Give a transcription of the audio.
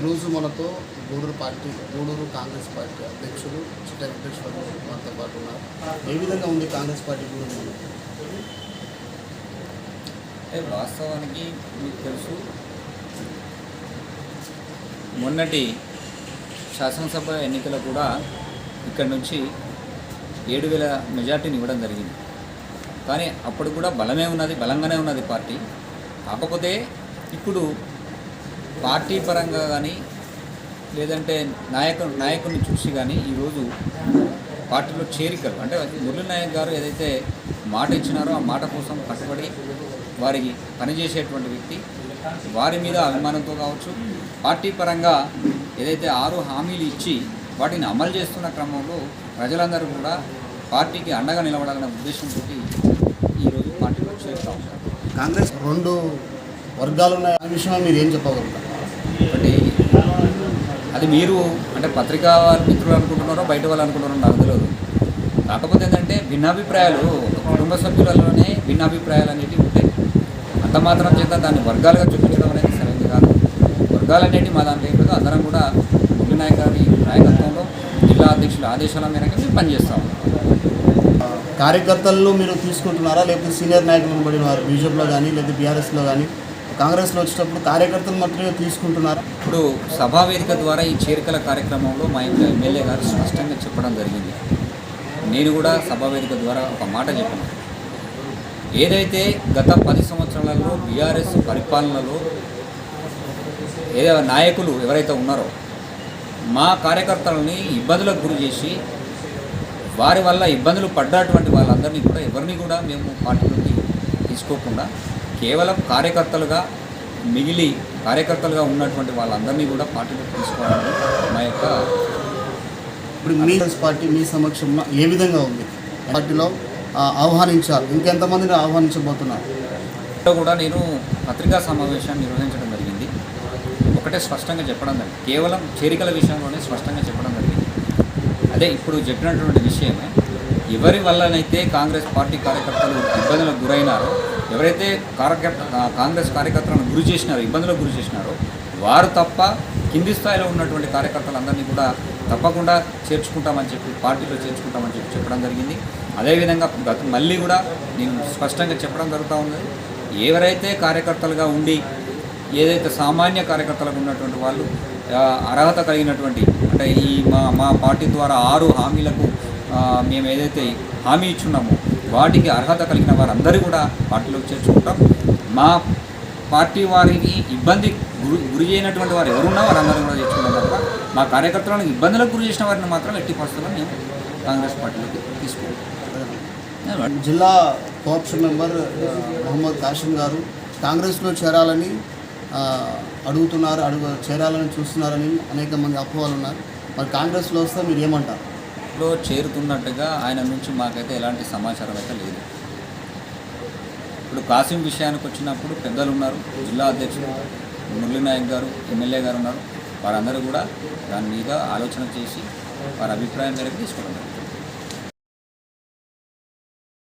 ఈరోజు మనతో Gudur party Gudur Congress party అధ్యక్షులు చిట్ట వెంకటేశ్వర మనతో పాటు ఉన్నారు. ఏ విధంగా ఉంది కాంగ్రెస్ పార్టీ గూడూరు అంటే వాస్తవానికి మీకు తెలుసు మొన్నటి శాసనసభ ఎన్నికలు కూడా ఇక్కడ నుంచి ఏడు వేల మెజార్టీని ఇవ్వడం జరిగింది. కానీ అప్పుడు కూడా బలమే ఉన్నది బలంగానే ఉన్నది పార్టీ. కాకపోతే ఇప్పుడు పార్టీ పరంగా కానీ లేదంటే నాయకుడు నాయకుడిని చూసి కానీ ఈరోజు పార్టీలో చేరికలు. అంటే మురళీ నాయక్ గారు ఏదైతే మాట ఇచ్చినారో ఆ మాట కోసం కట్టుబడి వారికి పనిచేసేటువంటి వ్యక్తి వారి మీద అభిమానంతో కావచ్చు పార్టీ పరంగా ఏదైతే ఆరు హామీలు ఇచ్చి వాటిని అమలు చేస్తున్న క్రమంలో ప్రజలందరూ కూడా పార్టీకి అండగా నిలబడాలనే ఉద్దేశంతో ఈరోజు పార్టీలో చేరుతా ఉంటారు కాంగ్రెస్ రెండు వర్గాలు ఉన్నాయి. ఆ విషయంలో మీరు ఏం చెప్పగలుగుతారు? ఒకటి అది మీరు అంటే పత్రికా మిత్రులు అనుకుంటున్నారో బయట వాళ్ళు అనుకుంటున్నారో నాకు తెలియదు. కాకపోతే ఏంటంటే భిన్నాభిప్రాయాలు కుటుంబ సభ్యులలోనే భిన్నాభిప్రాయాలు అనేటివి ఉంటాయి. అంత మాత్రం చేత దాన్ని వర్గాలుగా చూపించడం అనేది సరైనది కాదు. వర్గాలు అనేవి మా దాంట్లో ఏం లేదు అందరం కూడా ముఖ్య నాయక్ గారి నాయకత్వంలో జిల్లా అధ్యక్షుల ఆదేశాల మేరకు మేము పనిచేస్తాం. కార్యకర్తలను మీరు తీసుకుంటున్నారా? లేకపోతే సీనియర్ నాయకులను పడిన వారు బీజేపీలో కానీ లేకపోతే బీఆర్ఎస్లో కానీ కాంగ్రెస్లో వచ్చినప్పుడు కార్యకర్తలు మాత్రమే తీసుకుంటున్నారు. ఇప్పుడు సభా వేదిక ద్వారా ఈ చేరికల కార్యక్రమంలో మా యొక్క ఎమ్మెల్యే గారు స్పష్టంగా చెప్పడం జరిగింది. నేను కూడా సభా వేదిక ద్వారా ఒక మాట చెప్పాను. ఏదైతే గత పది సంవత్సరాలలో బీఆర్ఎస్ పరిపాలనలో ఏదో నాయకులు ఎవరైతే ఉన్నారో మా కార్యకర్తలని ఇబ్బందులకు గురి చేసి వారి వల్ల ఇబ్బందులు పడ్డటువంటి వాళ్ళందరినీ కూడా ఎవరిని కూడా మేము పార్టీలోకి తీసుకోకుండా కేవలం కార్యకర్తలుగా మిగిలి కార్యకర్తలుగా ఉన్నటువంటి వాళ్ళందరినీ కూడా పార్టీలోకి తీసుకోవాలని మా యొక్క ఇప్పుడు మీ పార్టీ మీ సమక్షంలో ఏ విధంగా ఉంది? పార్టీలో ఆ, ఆహ్వానించారు. ఇంకెంతమందిని ఆహ్వానించబోతున్నారు? కూడా నేను పత్రికా సమావేశాన్ని నిర్వహించడం జరిగింది. ఒకటే స్పష్టంగా చెప్పడం జరిగింది. కేవలం చేరికల విషయంలోనే స్పష్టంగా చెప్పడం జరిగింది. అదే ఇప్పుడు చెప్పినటువంటి విషయమే. ఎవరి వల్లనైతే కాంగ్రెస్ పార్టీ కార్యకర్తలు ఇబ్బందులకు గురైనారో ఎవరైతే కార్యకర్త కాంగ్రెస్ కార్యకర్తలను గురి చేసినారో ఇబ్బందులకు గురి చేసినారో వారు తప్ప కింది స్థాయిలో ఉన్నటువంటి కార్యకర్తలందరినీ కూడా తప్పకుండా చేర్చుకుంటామని చెప్పి పార్టీలో చేర్చుకుంటామని చెప్పి చెప్పడం జరిగింది. అదేవిధంగా గత మళ్ళీ కూడా నేను స్పష్టంగా చెప్పడం జరుగుతూ ఉన్నది. ఎవరైతే కార్యకర్తలుగా ఉండి ఏదైతే సామాన్య కార్యకర్తలకు ఉన్నటువంటి వాళ్ళు అర్హత కలిగినటువంటి అంటే ఈ మా మా పార్టీ ద్వారా ఆరు హామీలకు మేము ఏదైతే హామీ ఇచ్చున్నామో వాటికి అర్హత కలిగిన వారందరూ కూడా పార్టీలోకి చేర్చుకుంటాం. మా పార్టీ వారికి ఇబ్బంది గురి గురి చేయనటువంటి వారు ఎవరున్నా వారందరూ కూడా చేర్చుకుంటాం తప్ప మా కార్యకర్తలను ఇబ్బందులకు గురి చేసిన వారిని మాత్రం ఎట్టి పరిస్థితుల్లో మేము కాంగ్రెస్ పార్టీలోకి తీసుకుంటాం జిల్లా కోఆప్షన్ మెంబర్ మహమ్మద్ మొహమ్మద్ కాసిం గారు కాంగ్రెస్లో చేరాలని అడుగుతున్నారు అడుగు చేరాలని చూస్తున్నారని అనేక మంది అపోహలు ఉన్నారు. మరి కాంగ్రెస్లో వస్తే మీరు ఏమంటారు? లో చేరుతున్నట్టుగా ఆయన నుంచి మాకైతే ఎలాంటి సమాచారం అయితే లేదు. ఇప్పుడు కాసిం విషయానికి వచ్చినప్పుడు పెద్దలు ఉన్నారు జిల్లా అధ్యక్షుడు మురళీనాయక్ గారు ఎమ్మెల్యే గారు ఉన్నారు. వారందరూ కూడా దాని మీద ఆలోచన చేసి వారి అభిప్రాయం మేరకు తీసుకోవడం